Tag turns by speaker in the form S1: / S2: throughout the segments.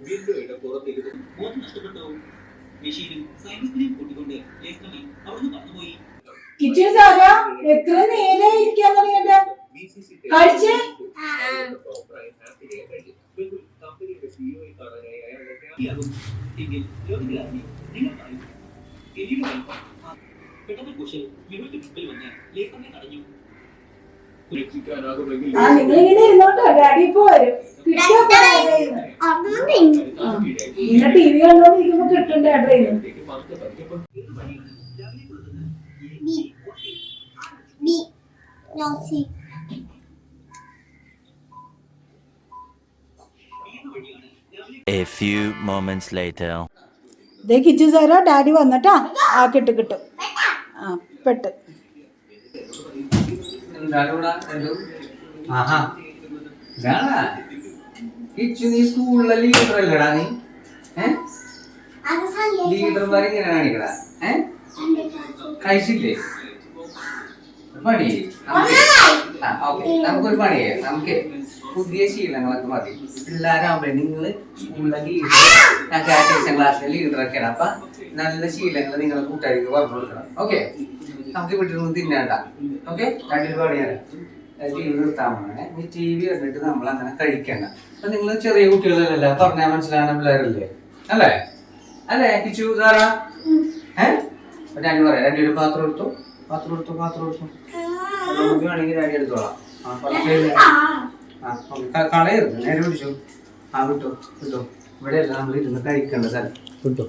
S1: വിൻഡോയുടെ പുറത്തിരുന്നു
S2: ബോധം നഷ്ടപ്പെട്ടോ മെഷീനും സൈനികത്തിനെയും കൂട്ടിക്കൊണ്ട് ലേഖനി അവിടുന്ന് പറന്നുപോയി.
S3: കിച്ചു സാറ എത്ര നേരം ഇരിക്കാൻ തുടങ്ങിയിട്ട് കഴിച്ച്?
S1: കമ്പനിയുടെ സിഇഒയെ കാണാനായി അയാളുടെ
S2: യാകും എങ്കിൽ രോഗികളായി നിങ്ങൾ പറയൂ പെട്ടെന്ന് കുശൽ വിനുവിന്റെ മുമ്പിൽ വന്ന് ലേഖനെ തടഞ്ഞു.
S3: ആ നിങ്ങൾ ഇങ്ങനെ ഇരുന്നോട്ടോ. ഡാഡി ഇപ്പൊ വരും. കിട്ടിയോ ഡ്രൈവ് ഇങ്ങനെ ടി വി കണ്ടോണ്ടിരിക്കുമ്പോ കിട്ടും
S4: നോസി
S5: A few moments later.
S3: ദേ കിച്ചു സാറോ ഡാഡി വന്നിട്ടാ. ആ കിട്ടു കിട്ടും. ആ പെട്ട്
S6: എന്താടാ രണ്ടു ആഹാ ഇതാണാ കിച്ചു നീ സ്കൂളിലെ ലീഡർ അല്ലടാ നീ. ഇങ്ങനെ കാണിക്കടാ ഏ? കഴിച്ചില്ലേ? പണി ആ ഓക്കെ. നമുക്കൊരു പണിയേ നമുക്ക് പുതിയ ശീലങ്ങളൊക്കെ മതി. പിള്ളേരാകുമ്പോഴേ നിങ്ങൾ സ്കൂളിലെ ലീഡർ ക്ലാസ്സിലെ ലീഡറൊക്കെയാണ് അപ്പൊ നല്ല ശീലങ്ങൾ നിങ്ങളെ കൂട്ടുകാർക്ക് പറഞ്ഞു കൊടുക്കണം. ഓക്കെ? നമുക്ക് വീട്ടിൽ തിന്നേണ്ട ഓക്കെ? രണ്ടൊരു പണിയാണ് ടി വി നിർത്താൻ പോണേ. നീ ടി വി കണ്ടിട്ട് നമ്മൾ അങ്ങനെ കഴിക്കണ്ട. അപ്പൊ നിങ്ങൾ ചെറിയ കുട്ടികളല്ലേ പറഞ്ഞാൽ മനസ്സിലാകുന്ന പിള്ളേരല്ലേ? അല്ലേ? അല്ലേ കിച്ചു സാറാ? ഏഹ് ഞാൻ പറയാം രണ്ടുപേരും പാത്രം എടുത്തു? പാത്രം എടുത്തു പാത്രം എടുത്തു? നമുക്ക് വേണമെങ്കിൽ ഡാഡി എടുത്തോളാം. കളയരുത് നേരെ പിടിച്ചു. ആ കിട്ടു കിട്ടു ഇവിടെ നമ്മൾ ഇരുന്ന് കഴിക്കേണ്ട സ്ഥലം. കിട്ടോ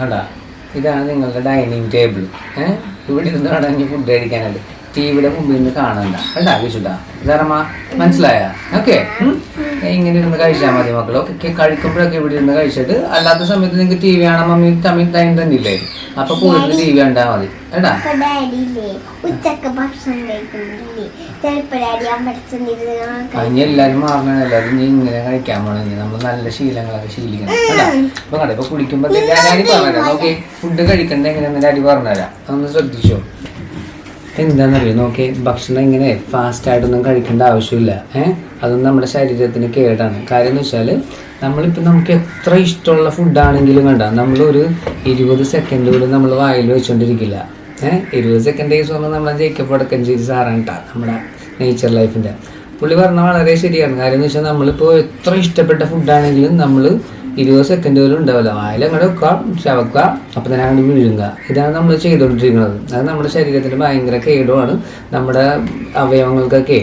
S6: ആ കണ്ടാ ഇതാണ് നിങ്ങളുടെ ഡൈനിങ് ടേബിൾ ഏഹ് ഇവിടെ ഇരുന്ന് വേണമെങ്കിൽ ഫുഡ് കഴിക്കാനുണ്ട്. ടി വിയുടെ മുമ്പിൽ നിന്ന് കാണണ്ട. കേട്ടാ വിശുദ്ധ? ഇതാറമ്മ മനസ്സിലായ? ഓക്കെ ഇങ്ങനെ ഇരുന്ന് കഴിച്ചാൽ മതി മക്കൾ ഓക്കെ കഴിക്കുമ്പോഴൊക്കെ ഇവിടെ ഇരുന്ന് കഴിച്ചിട്ട് അല്ലാത്ത സമയത്ത് നിങ്ങൾക്ക് ടി വി കാണാൻ മമ്മി തമ്മിൽ ടൈം തന്നെ ഇല്ലേ? അപ്പൊ കൂടുതൽ ടി വി കണ്ടാൽ മതി.
S4: ഡാഡിയില്ലേ ഉച്ചയ്ക്ക് ഭക്ഷണം
S6: ഇനി എല്ലാരും മാറണം എല്ലാരും ഇനി ഇങ്ങനെ കഴിക്കാൻ പോണം ഇനി നമ്മൾ നല്ല ശീലങ്ങളൊക്കെ ശീലിക്കണം. ഇപ്പൊ കണ്ടോ? ഇപ്പൊ കുടിക്കുമ്പോ ഡാഡി പറഞ്ഞുതരാം ഓക്കെ ഫുഡ് കഴിക്കണ്ട എങ്ങനെയാന്ന് അടി പറഞ്ഞുതരാം. അതൊന്ന് ശ്രദ്ധിച്ചോ? എന്താണെന്നറിയോ നോക്കി ഭക്ഷണം ഇങ്ങനെ ഫാസ്റ്റ് ആയിട്ടൊന്നും കഴിക്കേണ്ട ആവശ്യമില്ല. ഏഹ് അതൊന്നും നമ്മുടെ ശരീരത്തിന് കേടാണ്. കാര്യം എന്ന് വെച്ചാൽ നമ്മളിപ്പോൾ നമുക്ക് എത്ര ഇഷ്ടമുള്ള ഫുഡാണെങ്കിലും കണ്ട നമ്മളൊരു ഇരുപത് സെക്കൻഡ് പോലും നമ്മൾ വായിൽ വെച്ചുകൊണ്ടിരിക്കില്ല ഏഹ് ഇരുപത് സെക്കൻഡ് കേസ് പറഞ്ഞാൽ നമ്മളെ ജയിക്കപ്പ് ചെയ്ത് സാറാണ് ട്ടാ നമ്മുടെ നേച്ചർ ലൈഫിന്റെ പുള്ളി പറഞ്ഞ വളരെ ശരിയാണ്. കാര്യം എന്ന് വെച്ചാൽ നമ്മളിപ്പോൾ എത്ര ഇഷ്ടപ്പെട്ട ഫുഡാണെങ്കിലും നമ്മൾ ഇരുപത് സെക്കൻഡ് പോലും ഉണ്ടാവില്ല. വായിൽ അങ്ങോട്ട് വെക്കുക ചവക്കുക അപ്പം തന്നെ അങ്ങോട്ട് വിഴുങ്ങുക. ഇതാണ് നമ്മൾ ചെയ്തുകൊണ്ടിരിക്കുന്നത് അത് നമ്മുടെ ശരീരത്തിന് ഭയങ്കര കേടുമാണ്. നമ്മുടെ അവയവങ്ങൾക്കൊക്കെ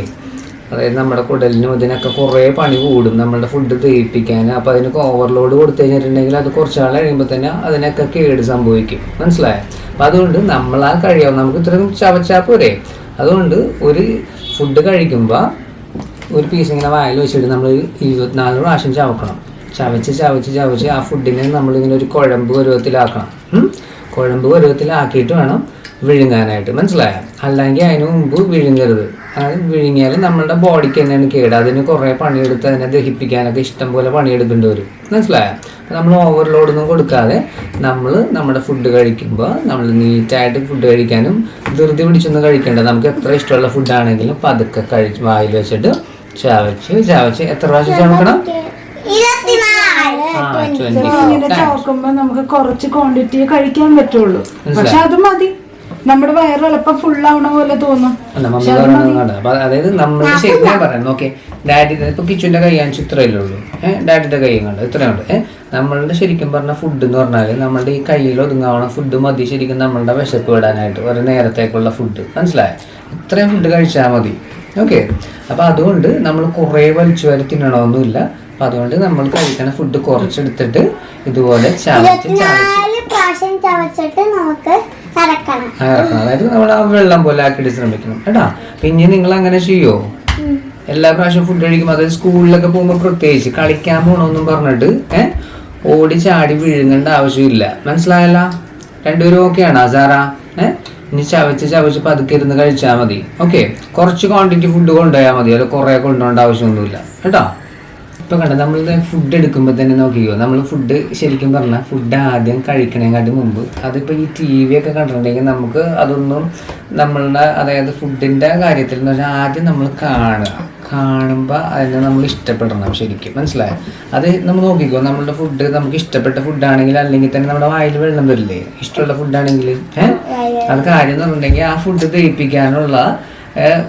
S6: അതായത് നമ്മുടെ കുടലിനും ഇതിനൊക്കെ കുറേ പണി കൂടും. നമ്മളുടെ ഫുഡ് ദഹിപ്പിക്കാൻ അപ്പോൾ അതിനൊക്കെ ഓവർലോഡ് കൊടുത്തു കഴിഞ്ഞിട്ടുണ്ടെങ്കിൽ അത് കുറച്ച് നാൾ കഴിയുമ്പോൾ തന്നെ അതിനൊക്കെ കേട് സംഭവിക്കും. മനസ്സിലായോ? അപ്പം അതുകൊണ്ട് നമ്മൾ ആ കഴിയാവും നമുക്ക് ഇത്രയും ചവച്ചാൽ പോരെ. അതുകൊണ്ട് ഒരു ഫുഡ് കഴിക്കുമ്പോൾ ഒരു പീസ് ഇങ്ങനെ വായിൽ വെച്ചിട്ട് നമ്മൾ ഇരുപത്തിനാല് പ്രാവശ്യം ചവക്കണം. ചവച്ച് ചവച്ച് ചവച്ച് ആ ഫുഡിനെ നമ്മളിങ്ങനെ ഒരു കുഴമ്പ് പരുവത്തിലാക്കണം? കുഴമ്പ് പരുവത്തിലാക്കിയിട്ട് വേണം വിഴുങ്ങാനായിട്ട്. മനസ്സിലായോ? അല്ലെങ്കിൽ അതിന് മുമ്പ് വിഴുങ്ങരുത്. അത് വിഴുങ്ങിയാൽ നമ്മളുടെ ബോഡിക്ക് തന്നെയാണ് കേട്. അതിന് കുറേ പണിയെടുത്ത് അതിനെ ദഹിപ്പിക്കാനൊക്കെ ഇഷ്ടം പോലെ പണിയെടുക്കേണ്ടി വരും മനസ്സിലായോ? നമ്മൾ നമ്മൾ ഓവർലോഡൊന്നും കൊടുക്കാതെ നമ്മൾ നമ്മുടെ ഫുഡ് കഴിക്കുമ്പോൾ നമ്മൾ നീറ്റായിട്ട് ഫുഡ് കഴിക്കാനും ധൃതി പിടിച്ചൊന്നും കഴിക്കേണ്ട. നമുക്ക് എത്ര ഇഷ്ടമുള്ള ഫുഡാണെങ്കിലും പതുക്കെ കഴിച്ച് വായിൽ വെച്ചിട്ട് ചവച്ച് ചവച്ച് എത്ര പ്രാവശ്യം ചവക്കണം?
S3: ചോക്കുമ്പോ നമുക്ക് കുറച്ച് ക്വാണ്ടിറ്റി കഴിക്കാൻ പറ്റുള്ളൂ. പക്ഷെ അത് മതി. നമ്മുടെ വയറ് എളുപ്പം ഫുൾ ആവണ പോലെ തോന്നും.
S6: അല്ല മമ്മി അപ്പൊ അതായത് നമ്മുടെ ശരി ഞാൻ പറയാം. നോക്കെ ഡാഡി ഇപ്പൊ കിച്ചുവിന്റെ കൈ കാണിച്ചു ഇത്രയല്ലേ ഉള്ളൂ. ഏഹ് ഡാഡിയുടെ കൈ കണ്ട് ഇത്രയുണ്ട് ഏഹ് നമ്മളുടെ ശരിക്കും പറഞ്ഞ ഫുഡ് എന്ന് പറഞ്ഞാൽ നമ്മളുടെ ഈ കയ്യിൽ ഒതുങ്ങാവണ ഫുഡ് മതി. ശരിക്കും നമ്മളുടെ വിശപ്പ് വിടാനായിട്ട് ഒരു നേരത്തേക്കുള്ള ഫുഡ് മനസ്സിലായ? ഇത്രയും ഫുഡ് കഴിച്ചാൽ മതി. ഓക്കെ അപ്പൊ അതുകൊണ്ട് നമ്മൾ കുറേ വലിച്ചു വരെ തിന്നണമൊന്നുമില്ല. അപ്പൊ അതുകൊണ്ട് നമ്മൾ കഴിക്കണ ഫുഡ് കുറച്ചെടുത്തിട്ട് ഇതുപോലെ ചവച്ച് ചവച്ച്
S4: പ്രാവശ്യം ചവച്ചിട്ട് നമുക്ക് കറക്കണം.
S6: അതായത് നമ്മൾ ആ വെള്ളം പോലെ ആക്കിയിട്ട് ശ്രമിക്കണം. കേട്ടാ? പിന്നെ നിങ്ങൾ അങ്ങനെ ചെയ്യോ എല്ലാ പ്രാവശ്യം ഫുഡ് കഴിക്കുമ്പോൾ അതായത് സ്കൂളിലൊക്കെ പോകുമ്പോൾ പ്രത്യേകിച്ച് കളിക്കാൻ പോകണമെന്നും പറഞ്ഞിട്ട് ഏഹ് ഓടി ചാടി വിഴുങ്ങേണ്ട ആവശ്യമില്ല. മനസ്സിലായല്ല? രണ്ടുപേരും ഓക്കെയാണ് സാറാ? ഏഹ് ഇനി ചവച്ച് ചവച്ച് പതുക്കെ ഇരുന്ന് കഴിച്ചാൽ മതി. ഓക്കെ? കുറച്ച് ക്വാണ്ടിറ്റി ഫുഡ് കൊണ്ടുപോയാൽ മതി. അത് കുറേ കൊണ്ടുപോകേണ്ട ആവശ്യമൊന്നുമില്ല. കേട്ടോ? ഇപ്പൊ കണ്ട നമ്മൾ ഫുഡ് എടുക്കുമ്പോൾ തന്നെ നോക്കിക്കോ നമ്മൾ ഫുഡ് ശരിക്കും പറഞ്ഞാൽ ഫുഡ് ആദ്യം കഴിക്കണേക്കാട്ടി മുമ്പ് അതിപ്പോൾ ഈ ടി വി ഒക്കെ കണ്ടിട്ടുണ്ടെങ്കിൽ നമുക്ക് അതൊന്നും നമ്മളുടെ അതായത് ഫുഡിന്റെ കാര്യത്തിൽ എന്ന് പറഞ്ഞാൽ ആദ്യം നമ്മൾ കാണുക. കാണുമ്പോൾ അതിനെ നമ്മൾ ഇഷ്ടപ്പെടണം ശരിക്കും മനസ്സിലായോ? അത് നമ്മൾ നോക്കിക്കോ നമ്മളുടെ ഫുഡ് നമുക്ക് ഇഷ്ടപ്പെട്ട ഫുഡാണെങ്കിൽ അല്ലെങ്കിൽ തന്നെ നമ്മുടെ വായിൽ വെള്ളം വരില്ലേ? ഇഷ്ടമുള്ള ഫുഡാണെങ്കിൽ ഏഹ് അത് കാര്യം എന്ന് പറഞ്ഞിട്ടുണ്ടെങ്കിൽ ആ ഫുഡ് ദഹിപ്പിക്കാനുള്ള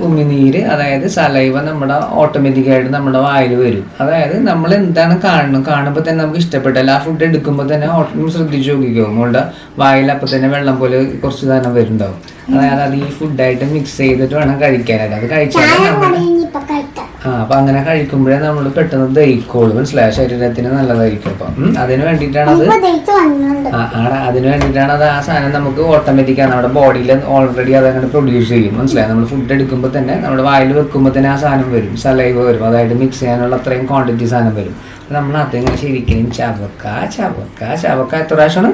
S6: ഉമിനീര് അതായത് സലൈവ നമ്മുടെ ഓട്ടോമാറ്റിക്കായിട്ട് നമ്മുടെ വായിൽ വരും. അതായത് നമ്മൾ എന്താണ് കാണുന്നത് കാണുമ്പോൾ തന്നെ നമുക്ക് ഇഷ്ടപ്പെട്ടല്ല ആ ഫുഡ് എടുക്കുമ്പോൾ തന്നെ ഓട്ടം ശ്രദ്ധിച്ച് നോക്കിക്കോ. നമ്മളുടെ വായിൽ അപ്പം തന്നെ വെള്ളം പോലെ കുറച്ച് സാധനം വരുന്നുണ്ടാവും. അതായത് അത് ഈ ഫുഡായിട്ട് മിക്സ് ചെയ്തിട്ട് വേണം കഴിക്കാനായിട്ട് അത് കഴിച്ചാൽ ആ അപ്പൊ അങ്ങനെ കഴിക്കുമ്പോഴേ നമ്മൾ പെട്ടെന്ന് ദഹിക്കോളും. മനസ്സിലായ ശരീരത്തിന് നല്ലതായിരിക്കും അപ്പം. അതിന് വേണ്ടിയിട്ടാണ് അത്. ആ ആടെ അതിന് വേണ്ടിയിട്ടാണ് അത് ആ സാധനം നമുക്ക് ഓട്ടോമാറ്റിക്കാണ് നമ്മുടെ ബോഡിയിൽ ഓൾറെഡി അതങ്ങനെ പ്രൊഡ്യൂസ് ചെയ്യും. മനസ്സിലായി? നമ്മൾ ഫുഡ് എടുക്കുമ്പോൾ തന്നെ നമ്മുടെ വായിൽ വെക്കുമ്പോൾ തന്നെ ആ സാധനം വരും. സലൈവ് വരും. അതായത് മിക്സ് ചെയ്യാനുള്ള അത്രയും ക്വാണ്ടിറ്റി സാധനം വരും. നമ്മൾ അതിങ്ങനെ ശരിക്കും ചവക്ക ചവക്ക ചവക്ക. എത്ര പ്രാവശ്യമാണ്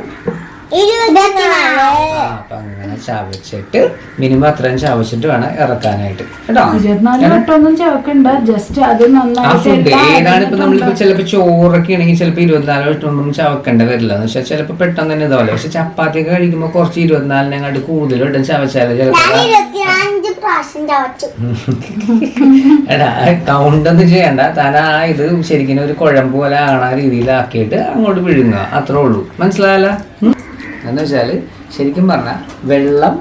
S6: അപ്പൊ അങ്ങനെ ചവച്ചിട്ട് മിനിമം അത്രയും ചവച്ചിട്ട് വേണം ഇറക്കാനായിട്ട്. കേട്ടോ?
S3: ഇരുപത്തിനാല് വട്ടമൊന്നും ചവക്കണ്ട. ജസ്റ്റ് അത്
S6: ആ
S3: നന്നായിട്ട്
S6: ഫുഡ്
S3: ഇട്ടാ
S6: ഏതാണ് ഇപ്പൊ നമ്മളിപ്പോ ചിലപ്പോ ചോറൊക്കെ ആണെങ്കിൽ ചിലപ്പോ ഇരുപത്തിനാല് വട്ടമൊന്നും ചവക്കേണ്ട വരില്ല. എന്ന് വെച്ചാൽ ചിലപ്പോ പെട്ടെന്ന് തന്നെ ഇതാവില്ല പക്ഷെ ചപ്പാത്തി ഒക്കെ കഴിക്കുമ്പോ കുറച്ച് ഇരുപത്തിനാലിനെങ്ങാണ്ട് കൂടുതൽ ഇട്ടും ചവച്ചാൽ ചിലപ്പോ. എടാ കൗണ്ട് ഒന്നും ചെയ്യണ്ട. താൻ ആ ഇത് ശരിക്കും ഒരു കുഴമ്പ് പോലെ ആണ രീതിയിലാക്കിയിട്ട് അങ്ങോട്ട് വിഴുങ്ങുക. അത്രേ ഉള്ളൂ. മനസ്സിലായല്ല? എന്ന് വെച്ചാൽ ശരിക്കും പറഞ്ഞ വെള്ളം.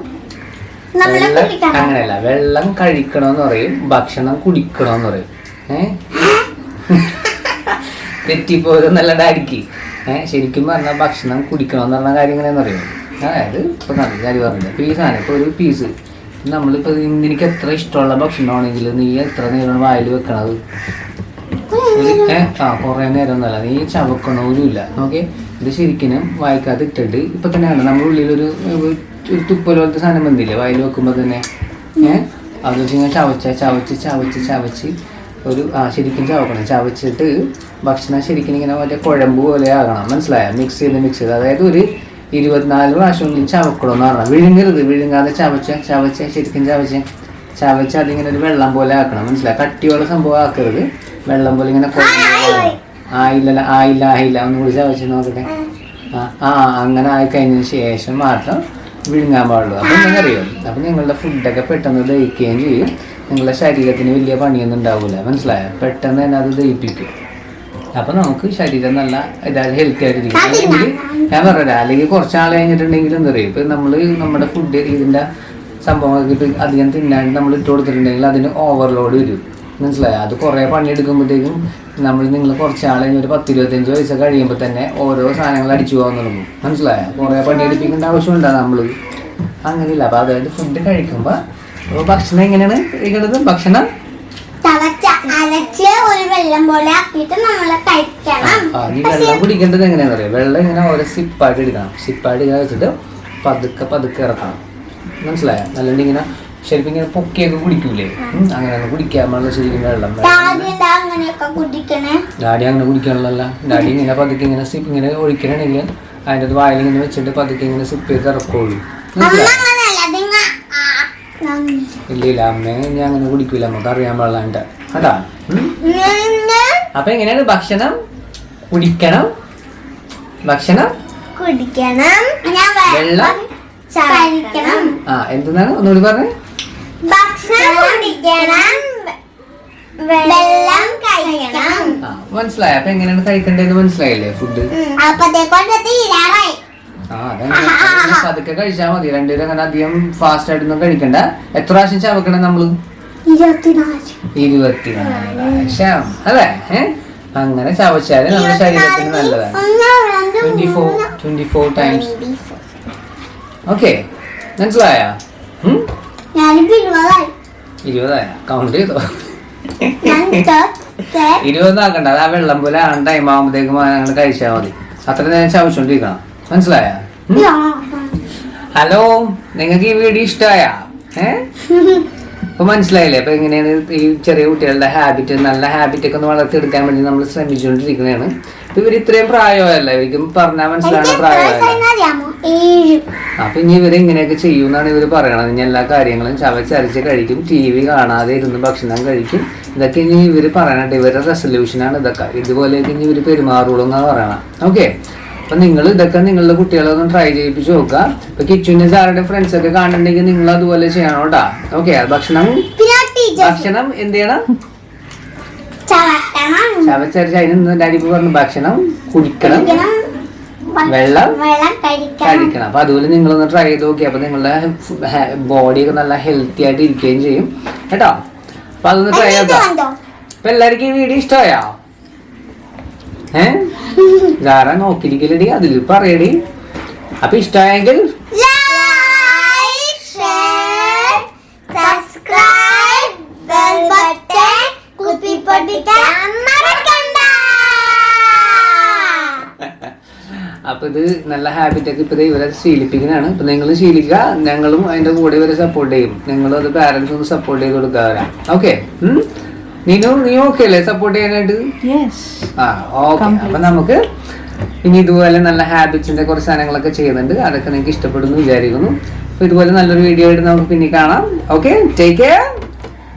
S6: അങ്ങനെയല്ല വെള്ളം കഴിക്കണമെന്ന് പറയും ഭക്ഷണം കുടിക്കണമെന്ന് പറയും. ഏ? തെറ്റിപ്പോയത് നല്ല ഡാഡിക്ക്. ഏ? ശരിക്കും പറഞ്ഞാൽ ഭക്ഷണം കുടിക്കണമെന്ന് പറഞ്ഞ കാര്യം എങ്ങനെയാന്ന് അറിയോ? അതായത് ഇപ്പൊ നല്ല കാര്യം പറഞ്ഞില്ല ഇപ്പൊ ഈ സാധനം ഇപ്പൊ ഒരു പീസ് നമ്മളിപ്പോ നിനക്ക് എത്ര ഇഷ്ടമുള്ള ഭക്ഷണമാണെങ്കിൽ നീ എത്ര നേരമാണ് വായിൽ വെക്കണത്? ഏഹ് ആ കുറേ നേരം ഒന്നല്ല നീ ചവക്കണോലുമില്ല ഓക്കെ ഇത് ശരിക്കും വായിക്കാതെ ഇട്ടിട്ട് ഇപ്പൊ തന്നെയാണ്. നമ്മുടെ ഉള്ളിൽ ഒരു തുപ്പൽ പോലത്തെ സാധനം വന്നില്ലേ? വായിൽ വെക്കുമ്പോൾ തന്നെ. ഏഹ് അത് വെച്ച് ചവച്ച ചവച്ച് ചവച്ച് ചവച്ച് ഒരു ആ ശരിക്കും ചവക്കണം. ചവച്ചിട്ട് ഭക്ഷണം ശരിക്കും ഇങ്ങനെ മറ്റേ കുഴമ്പ് പോലെ ആകണം. മനസ്സിലായോ? മിക്സ് ചെയ്ത് മിക്സ് ചെയ്ത്. അതായത് ഒരു ഇരുപത്തിനാല് പ്രാവശ്യം ചവക്കണമെന്ന് പറഞ്ഞാൽ വിഴുങ്ങരുത്. വിഴുങ്ങാതെ ചവച്ച ചവച്ച ശരിക്കും ചവച്ച ചവച്ച അതിങ്ങനെ ഒരു വെള്ളം പോലെ ആക്കണം. മനസ്സിലായി? കട്ടിയുള്ള സംഭവം ആക്കരുത്. വെള്ളം പോലെ ഇങ്ങനെ കുഴമ്പ്. ആയില്ല ആയില്ല ആയില്ല ഒന്ന് കൂടി വെച്ച് നോക്കട്ടെ. ആ. ആ അങ്ങനെ ആയി കഴിഞ്ഞതിന് ശേഷം മാത്രം വിഴുങ്ങാൻ പാടുള്ളൂ. അപ്പം എന്താ അറിയാം അപ്പം നിങ്ങളുടെ ഫുഡൊക്കെ പെട്ടെന്ന് ദഹിക്കുകയും ചെയ്യും. നിങ്ങളുടെ ശരീരത്തിന് വലിയ പണിയൊന്നും ഉണ്ടാവില്ല മനസ്സിലായോ? പെട്ടെന്ന് തന്നെ അത് ദഹിപ്പിക്കും. അപ്പൊ നമുക്ക് ശരീരം നല്ല ഇതായി ഹെൽത്തി ആയിട്ടിരിക്കും. അല്ലെങ്കിൽ ഞാൻ പറഞ്ഞില്ല അല്ലെങ്കിൽ കുറച്ചാൾ കഴിഞ്ഞിട്ടുണ്ടെങ്കിൽ എന്താ പറയുക ഇപ്പൊ നമ്മൾ നമ്മുടെ ഫുഡ് ഇതിന്റെ സംഭവങ്ങൾക്ക് ഇപ്പൊ അധികം തിന്നാണ്ട് നമ്മൾ ഇട്ട് കൊടുത്തിട്ടുണ്ടെങ്കിൽ അതിന് ഓവർലോഡ് വരും. മനസ്സിലായോ? അത് കുറേ പണിയെടുക്കുമ്പോഴത്തേക്കും നമ്മൾ നിങ്ങൾ കുറച്ചാളെ ഒരു പത്ത് ഇരുപത്തഞ്ച് വയസ്സ് കഴിയുമ്പോൾ തന്നെ ഓരോ സാധനങ്ങൾ അടിച്ചു പോകാൻ തുടങ്ങും. മനസ്സിലായോ? കുറേ പണിയെടുപ്പിക്കേണ്ട ആവശ്യമുണ്ടോ നമ്മൾ അങ്ങനെയില്ല അപ്പൊ അതായത് ഫുഡ് കഴിക്കുമ്പോൾ അപ്പോൾ ഭക്ഷണം എങ്ങനെയാണ് കഴിക്കുന്നത് ഭക്ഷണം?
S4: വെള്ളം
S6: കുടിക്കേണ്ടത് എങ്ങനെയാണെന്ന് അറിയാം? വെള്ളം ഇങ്ങനെ ഓരോ സിപ്പായിട്ട് എടുക്കണം സിപ്പായിട്ട് വെച്ചിട്ട് പതുക്കെ പതുക്കെ ഇറക്കണം. മനസ്സിലായോ? അല്ലെങ്കിൽ ഇങ്ങനെ ശരിക്കും ഇങ്ങനെ പൊക്കിയൊക്കെ കുടിക്കൂലേ? അങ്ങനെ ഒന്നും കുടിക്കാൻ പാടില്ല ശരിക്കും വെള്ളം ഡാഡി അങ്ങനെ കുടിക്കാനുള്ള ഡാഡി ഇങ്ങനെ പതുക്കെ ഇങ്ങനെ സിപ്പ് ഇങ്ങനെ ഒഴിക്കണമെങ്കിൽ അതിന്റെ അത് വായിൽ ഇങ്ങനെ വെച്ചിട്ട് പതുക്കെ ഇങ്ങനെ സിപ്പ് ചെയ്ത് ഇറക്കുള്ളൂ. ഇല്ല ഇല്ല അമ്മ ഞാൻ അങ്ങനെ കുടിക്കൂല. നമുക്ക് അറിയാൻ പാടില്ലാണ്ട് അതാ. അപ്പൊ എങ്ങനെയാണ് ഭക്ഷണം? കുടിക്കണം. ഭക്ഷണം?
S4: കുടിക്കണം.
S6: വെള്ളം? ആ എന്തെന്നാണ്? ഒന്നുകൂടി പറഞ്ഞേ.
S4: ഭക്ഷണം കുടിക്കണം. വെള്ളം കഴിക്കണം.
S6: ആ മനസ്സിലായി. അപ്പൊ എങ്ങനെയാണ് കഴിക്കേണ്ടതെന്ന് മനസ്സിലായില്ലേ ഫുഡ്
S4: അപ്പത്തേക്കൊണ്ട് തീരാറായി.
S6: ആ അതങ്ങനെ പതുക്കെ കഴിച്ചാൽ മതി. രണ്ടുപേരും അങ്ങനെ അധികം ഫാസ്റ്റ് ആയിട്ടൊന്നും കഴിക്കണ്ട. എത്ര പ്രാവശ്യം ചവക്കണം നമ്മൾ?
S4: ഇരുപത്തിനാല്.
S6: ഇരുപത്തിനാല് പ്രാവശ്യം അല്ലേ? ഏ? അങ്ങനെ ചവച്ചാൽ നമ്മുടെ ശരീരത്തിന് നല്ലതാണ്.
S4: ഒന്ന് രണ്ട്
S6: ട്വന്റി ഫോർ
S4: മൂന്ന്.
S6: ട്വന്റി ഫോർ ടൈംസ് ഓക്കെ മനസ്സിലായ?
S4: ഞാനിപ്പോ ഇരുപതായി.
S6: ഇരുപതായ? കൗണ്ട് ചെയ്തോ? ഇരുപതാക്കണ്ട അത് ആ വെള്ളം പോലെ ആ ടൈം ആകുമ്പോഴത്തേക്കും അങ്ങനെ കഴിച്ചാൽ മതി. അത്ര നേരം ചവച്ചോണ്ടിരിക്കണം. മനസ്സിലായ? ഹലോ നിങ്ങൾക്ക് ഈ വീഡിയോ ഇഷ്ടമായ ഏഹ് ഇപ്പൊ മനസ്സിലായില്ലേ? അപ്പൊ എങ്ങനെയാണ് ഈ ചെറിയ കുട്ടികളുടെ ഹാബിറ്റ് നല്ല ഹാബിറ്റ് ഒക്കെ ഒന്ന് വളർത്തിയെടുക്കാൻ വേണ്ടി നമ്മൾ ശ്രമിച്ചുകൊണ്ടിരിക്കുന്നതാണ്. ഇവർ ഇത്രയും പ്രായമല്ല? ഇവർക്കും പറഞ്ഞാൽ മനസ്സിലാണ്
S4: പ്രായം എത്ര
S6: പ്രായമല്ല?
S4: അറിയാമോ ഏഴ്.
S6: അപ്പൊ ഇനി ഇവർ ഇങ്ങനെയൊക്കെ ചെയ്യുമെന്നാണ് ഇവർ പറയണത്. ഇനി എല്ലാ കാര്യങ്ങളും ചവച്ചരച്ച് കഴിക്കും ടി വി കാണാതെ ഇരുന്ന് ഭക്ഷണം കഴിക്കും. ഇതൊക്കെ ഇനി ഇവർ പറയണട്ടെ ഇവരുടെ റെസൊല്യൂഷനാണ് ഇതൊക്കെ. ഇതുപോലെയൊക്കെ ഇനി ഇവർ പെരുമാറുള്ളൂ എന്നാണ് പറയണം. ഓക്കെ അപ്പൊ നിങ്ങൾ ഇതൊക്കെ നിങ്ങളുടെ കുട്ടികളൊന്നും ഒന്ന് ട്രൈ ചെയ്യിപ്പിച്ച് നോക്കുക. ഇപ്പൊ കിച്ചുവിന്റെ സാറുടെ ഫ്രണ്ട്സ് ഒക്കെ കാണുന്നുണ്ടെങ്കിൽ നിങ്ങൾ അതുപോലെ ചെയ്യണം കേട്ടാ. ഓക്കെ ഭക്ഷണം ഭക്ഷണം എന്ത് ചെയ്യണം? ചവച്ചരച്ച് അതിന് ഇപ്പൊ പറഞ്ഞു ഭക്ഷണം കുടിക്കണം. വെള്ളം
S4: കഴിക്കണം.
S6: അപ്പൊ അതുപോലെ നിങ്ങൾ ഒന്ന് ട്രൈ ചെയ്ത് നോക്കി. അപ്പൊ നിങ്ങളുടെ ബോഡി ഒക്കെ നല്ല ഹെൽത്തി ആയിട്ട് ഇരിക്കുകയും ചെയ്യും. കേട്ടോ? അപ്പൊ അതൊന്ന് ട്രൈ ചെയ്തോ അപ്പൊ എല്ലാവർക്കും ഈ വീഡിയോ ഇഷ്ടമായോ? ഏ ധാരാ നോക്കിയിരിക്കലടി? അതിൽ പറയടി. അപ്പൊ ഇഷ്ടമായെങ്കിൽ
S4: സബ്സ്ക്രൈബ് ബെൽ ബട്ടൺ button,
S6: അപ്പൊ ഇത് നല്ല ഹാബിറ്റ് ഒക്കെ ഇപ്പൊ ഇവരെ ശീലിപ്പിക്കുന്നതാണ്. ഇപ്പൊ നിങ്ങൾ ശീലിക്കുക ഞങ്ങളും അതിന്റെ കൂടെ ഇവരെ സപ്പോർട്ട് ചെയ്യും. നിങ്ങളും അത് പാരന്റ്സ് ഒന്ന് സപ്പോർട്ട് ചെയ്ത് കൊടുക്കാവരാ ഓക്കെ നീനു നീ ഓക്കെ അല്ലേ സപ്പോർട്ട് ചെയ്യാനായിട്ട്?
S3: യെസ്
S6: ആ ഓക്കെ അപ്പൊ നമുക്ക് ഇനി ഇതുപോലെ നല്ല ഹാബിറ്റ്സിന്റെ കുറച്ച് സാധനങ്ങളൊക്കെ ചെയ്യുന്നുണ്ട്. അതൊക്കെ നിങ്ങൾക്ക് ഇഷ്ടപ്പെടുന്നു വിചാരിക്കുന്നു. അപ്പൊ ഇതുപോലെ നല്ലൊരു വീഡിയോ ആയിട്ട് നമുക്ക് പിന്നെ കാണാം. ഓക്കെ ടേക്ക് കെയർ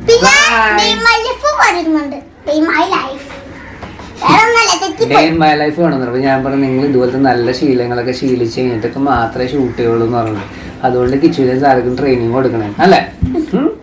S4: പിന്നെ
S6: ഡേ ഇൻ മൈ ലൈഫ് അപ്പൊ ഞാൻ പറഞ്ഞു നിങ്ങൾ ഇതുപോലത്തെ നല്ല ശീലങ്ങളൊക്കെ ശീലിച്ച് കഴിഞ്ഞിട്ടൊക്കെ മാത്രമേ ഷൂട്ട് ചെയ്യുള്ളൂ എന്ന് പറഞ്ഞു. അതുകൊണ്ട് കിച്ചുവിനെ സാർക്കും ട്രെയിനിങ് കൊടുക്കണേ. അല്ലേ?